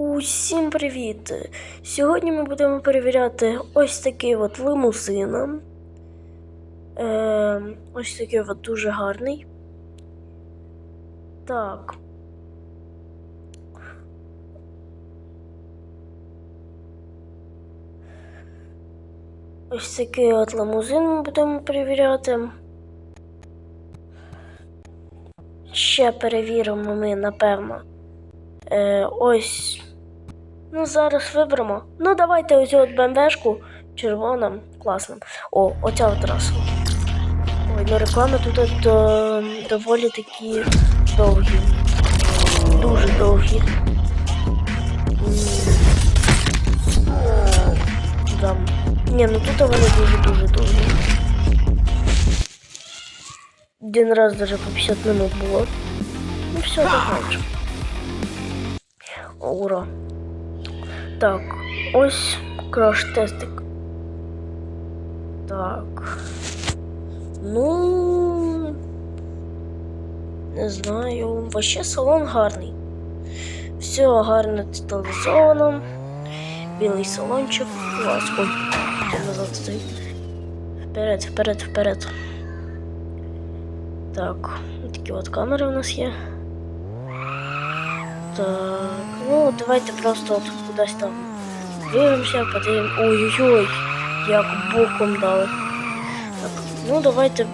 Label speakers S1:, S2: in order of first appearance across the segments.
S1: Усім привіт! Сьогодні ми будемо перевіряти ось такий от лимузин. Е, ось такий от дуже гарний. Так. Ось такий от лимузин ми будемо перевіряти. Ще перевіримо ми, напевно. Е, ось. Ну, зараз виберемо. Ну, давайте ось от БМВшку червона, класна. О, оця от траса. Ой, ну реклами тут от, е, доволі такі довгі. Дуже довгі. М. Да. Ні, ну тут вони дуже-дуже довгі. Один раз даже по 50 минут було. Ну все, добре. Ура. Так, ось краш-тестик. Так. Ну. Не знаю. Вообще салон гарний. Все гарно деталізовано. Білий салончик. Клас. Ой, назад стою. Вперед, вперед, вперед. Так, такі от камери у нас є. Так, ну давайте просто от кудись там дивимося, подивимося. Ой-ой-ой, як боком дали. Так, ну давайте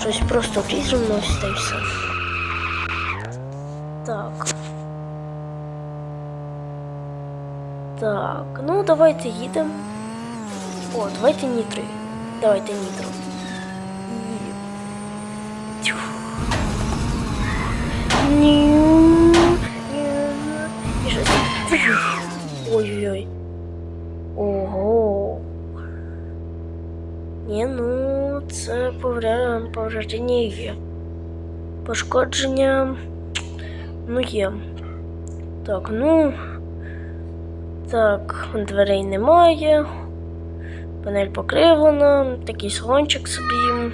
S1: щось просто вріжемо ось та й все. Так. Так, ну давайте їдемо. О, давайте нітро. Давайте нітро. І- Тьфу. Ні. Це повреждення є. Пошкодження. Ну є. Так, ну. Так, дверей немає. Панель покривлена, такий салончик собі.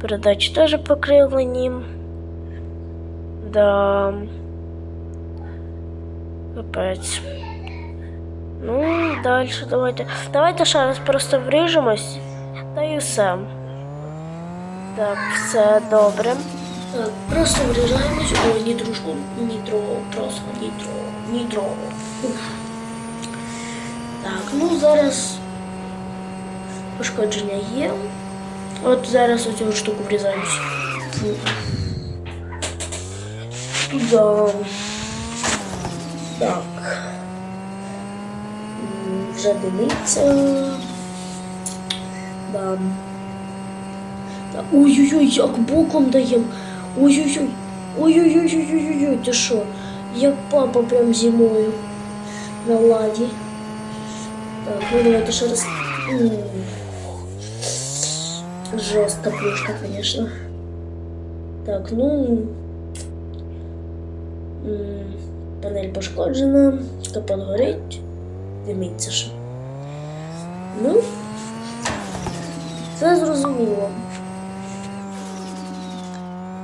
S1: Передачі теж покривлені. Да. Капець. Ну, далі давайте. Давайте ще раз просто вріжемось. Та і все. Так, все добре. Так, просто вріжаємось. Ой, нітрушку. Нітро, просто нітро. Нітро. Так, ну зараз пошкодження є. От зараз оцю штуку врізаємось. Да. Так. Вже дивиться. Да. Ой-ой-ой, як боком даєм. Ой-ой-ой. Ой-ой-ой-ой-ой-ой, ти що? Як папа прям зимою на ладі. Так, ну давайте ще раз. Жестко плюшка, конечно. Так, ну. Панель пошкоджена, капот горить, димиться ще. Ну, це зрозуміло.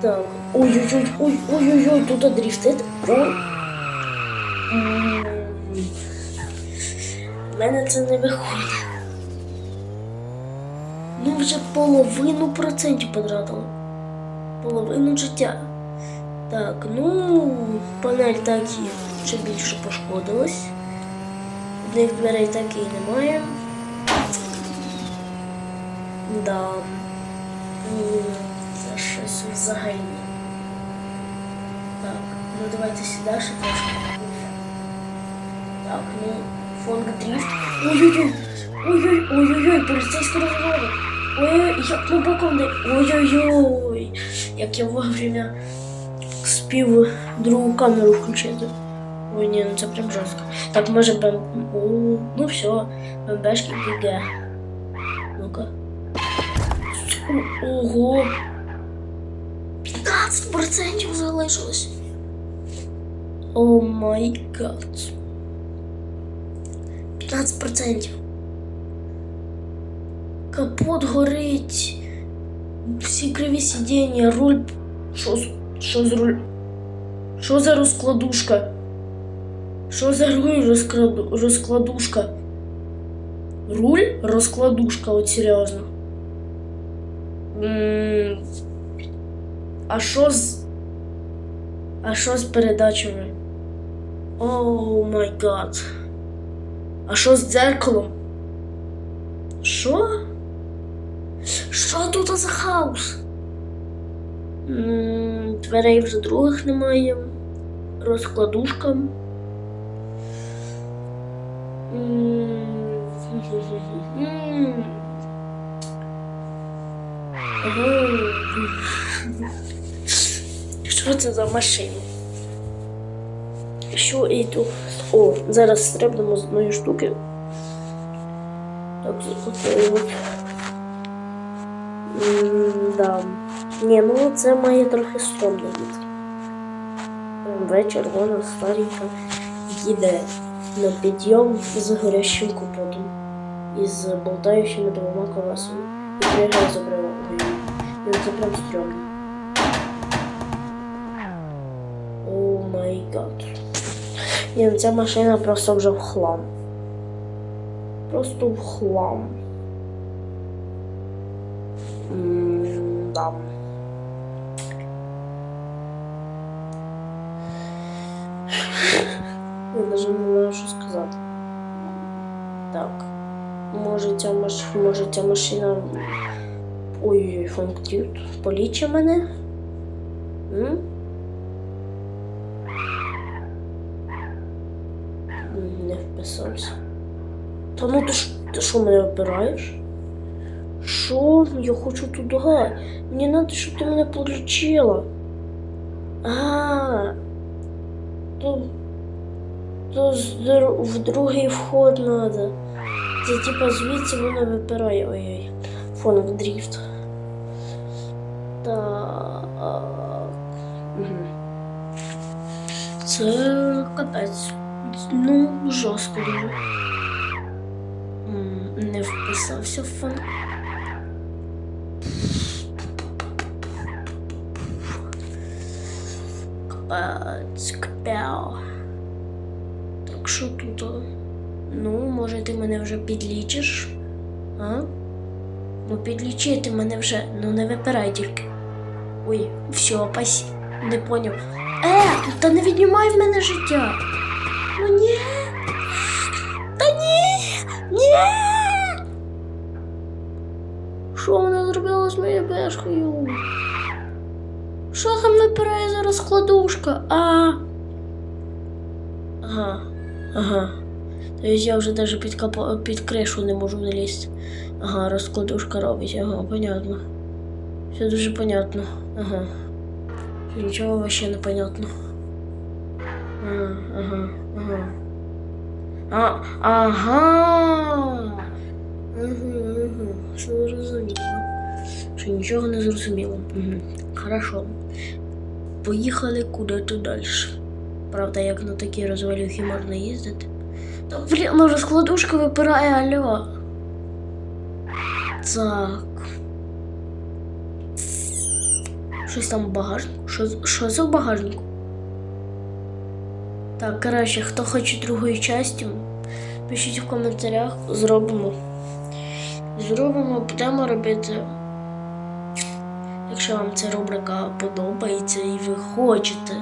S1: Так. Ой-ой-ой, ой, ой-ой-ой, тут дріфтить. Ой. В мене це не виходить. Ну, вже половину процентів потратили. Половину життя. Так, ну, панель так і ще більше пошкодилась. Одних дверей так і немає. Да. М, Це щось взагалі. Так, ну давайте сюди ще трошки. Так, ну, фонг дріфт. Ой-ой-ой! Ой-ой, ой-ой-ой, поліцейська розмова. Ой-ой, як ми боком не. Ой-ой-ой! Як я вовремя спів другу камеру включити. Ой, ні, ну це прям жорстко. Так, може бем. О, ну все, бембешки ГГ. Ого. 15% залишилось. О май гад. 15%. Капот горить. Всі криві сидіння, руль. Що, що з руль? Що за розкладушка? Що за руль розкраду... розкладушка? Руль розкладушка, от серйозно. А що з. А що з передачами? Оу май гад. А що з дзеркалом? Що? Що тут за хаос? Дверей вже других немає. Розкладушка. Що це за машина? Що і тут? О, зараз стрибнемо з одної штуки. Так, окей. от. Да. Ні, ну це має трохи стрьомний від. Вечір вона старенька їде на підйом з горящим капотом і з болтаючими двома колесами. І за брелогою. І прям стрьомно. О май гад. Ні, ну ця машина просто вже в хлам. Просто в хлам. М, Да. Я навіть не знаю, що сказати. Так. Може ця маш... може ця машина. Ой-ой-ой, функтів. Поліче мене? М? Не вписався. Та ну ти ж ти що мене вибираєш? Що? Я хочу туди. Мені треба, щоб ти мене полічила. А. То, то в другий вход треба. Це типа звідси мене випирає. Ой-ой. Фон в дріфт. Це капець. Ну, жорстко дуже. Не вписався в фон. Капець, капець. Так що тут? Ну, може ти мене вже підлічиш? А? Ну підлічити мене вже, ну не випирай тільки. Ой, все, пасі. Не поняв. Е, та не віднімай в мене життя. Ну ні. Та ні. Ні. Що вона зробила з моєю бешкою? Що там напирає зараз складушка? А. Ага. Ага. Тобто я вже навіть під, капо... під кришу не можу залізти. Ага, розкладушка робить, ага, понятно. Все дуже понятно. Ага. Нічого вообще не понятно. Ага, ага, ага. А, ага. Угу, угу. Все зрозуміло. Що нічого не зрозуміло. Угу. Хорошо. Поїхали куди-то далі. Правда, як на такі розвалюхи можна їздити. Та ну розкладушка випирає, алло. Так. Щось там в багажнику? Що, що за в багажнику? Так, коротше, хто хоче другої часті, пишіть в коментарях, зробимо. Зробимо, будемо робити. Якщо вам ця рубрика подобається і ви хочете.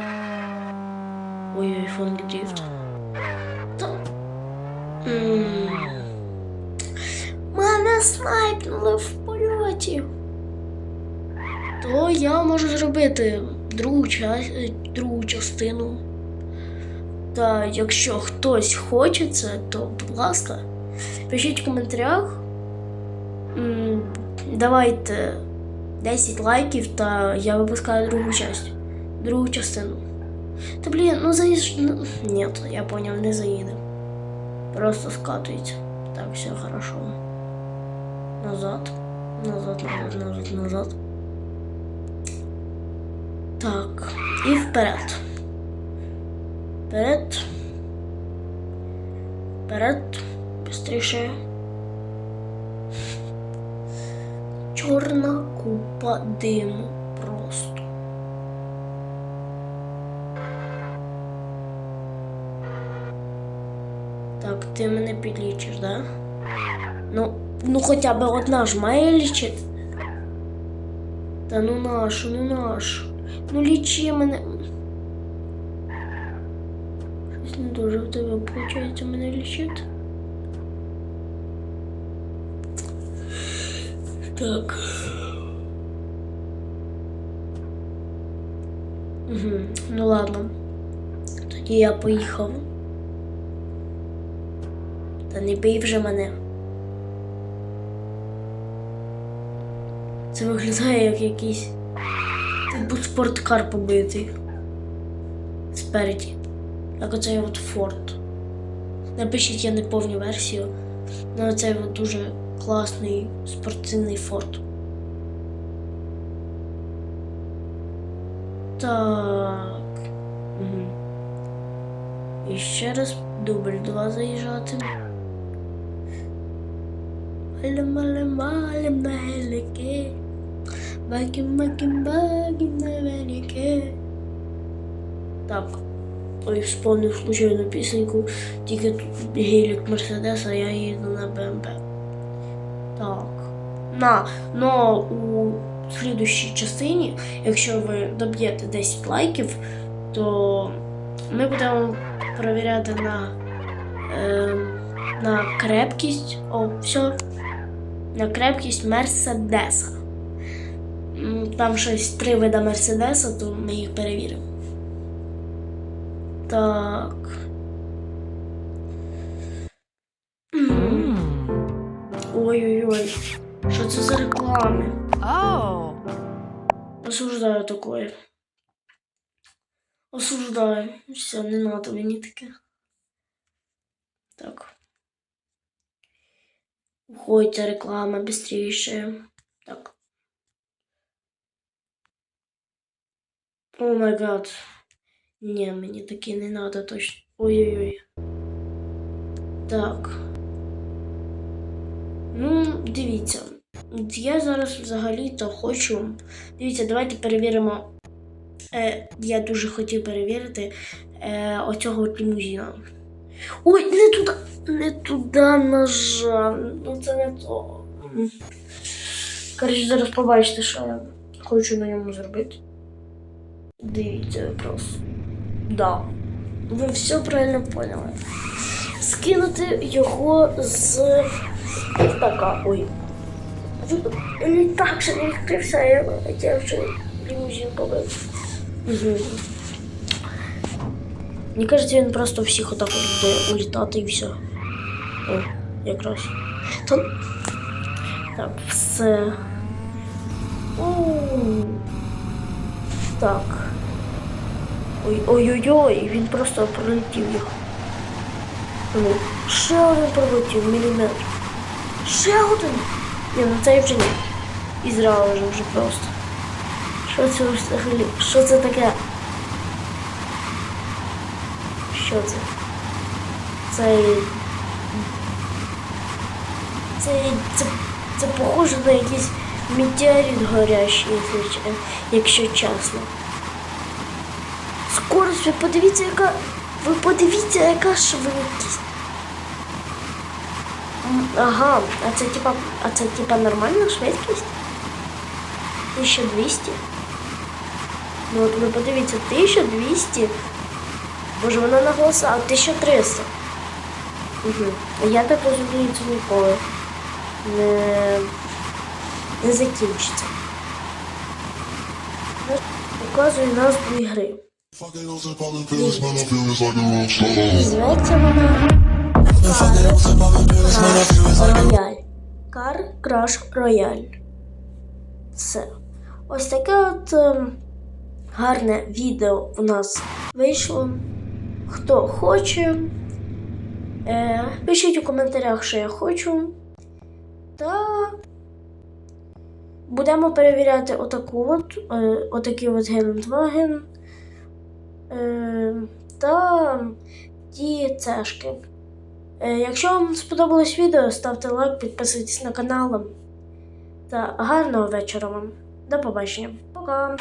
S1: Ой-ой, фон. Мене снайпнули в польоті. То я можу зробити другу, час... другу частину. Та якщо хтось хоче це, то будь ласка, пишіть в коментарях. Давайте 10 лайків, та я випускаю другу частину. Другу частину. Та блін, ну заїж. Ну, ні, я поняв, не заїде. Просто скатується. Так, все хорошо. Назад. Назад, назад, назад, назад. Так, і вперед. Вперед. Вперед. Быстріше. Чорна купа диму просто. Так, ти мене підлічиш, да? Ну, ну хоча б одна ж має лічити. Та ну наш, ну наш. Ну лічи мене. Щось не дуже в тебе виходить мене лічити. Так. Угу. Ну ладно. Тоді я поїхав. Та не бий вже мене. Це виглядає як якийсь спорткар побитий. Спереді. Як оцей от Форд. Напишіть я не повню версію. але оцей дуже класний спортивний Форд. Так. Угу. І ще раз дубль 2 заїжджати. Малем, малем, малем на гелике. Бакім, бакім, бакім на. Так. Ой, вспомнив случайну пісеньку. Тільки тут гелік Мерседес, а я їду на БМП. Так. На, но у слідущій частині, якщо ви доб'єте 10 лайків, то ми будемо перевіряти на, е, на крепкість. О, все. На крепкість Мерседеса. Там щось три вида Мерседеса, то ми їх перевіримо. Так. Ой-ой-ой. Що це за реклами?
S2: Oh.
S1: Осуждаю такое. Осуждаю. Все, не надо мені таке. Так. Уходьте реклама быстрее. Так. О май гад. Ні, мені таке не надо точно. Ой-ой-ой. Так. Ну, дивіться. Я зараз взагалі-то хочу. Дивіться, давайте перевіримо. Е, я дуже хотів перевірити е, оцього от лімузина. Ой, не туди, не туди нажав. Ну це не то. Коротше, зараз побачите, що я хочу на ньому зробити. Дивіться ви просто. Да. Ви все правильно поняли. Скинути його з така. Ой. Літак ще не відкрився, я хотів вже лімузин побив. Мені кажеться, він просто всіх отак от буде улітати і все. О, якраз. То... Так, все. Оу. Так. Ой-ой-ой, він просто пролетів їх. Ну, ще один пролетів, міліметр. Ще один. Ні, ну це вже ні. І Ізраїл вже просто. Що це взагалі? Що це таке? Що це? Це. Це. Це, це похоже на якийсь метеорит горящий, ч- якщо чесно. Скорость, ви подивіться, яка. Ви подивіться, яка швидкість. Ага, а це типа. А це типа нормальна швидкість? 1200. Ну от ви подивіться, 1200. Боже, вона на голоса, а 1300. Угу. Я так розумію, це ніколи не, не закінчиться. Показує назву ігри. Зветься вона. Кар Краш Рояль. Це. Ось таке от ем, гарне відео у нас вийшло. Хто хоче, е, пишіть у коментарях, що я хочу. Та будемо перевіряти отаку от, е, отакий от Гелендваген. Е, та ті цешки. Е, Якщо вам сподобалось відео, ставте лайк, підписуйтесь на канал. Та гарного вечора вам. До побачення. Пока!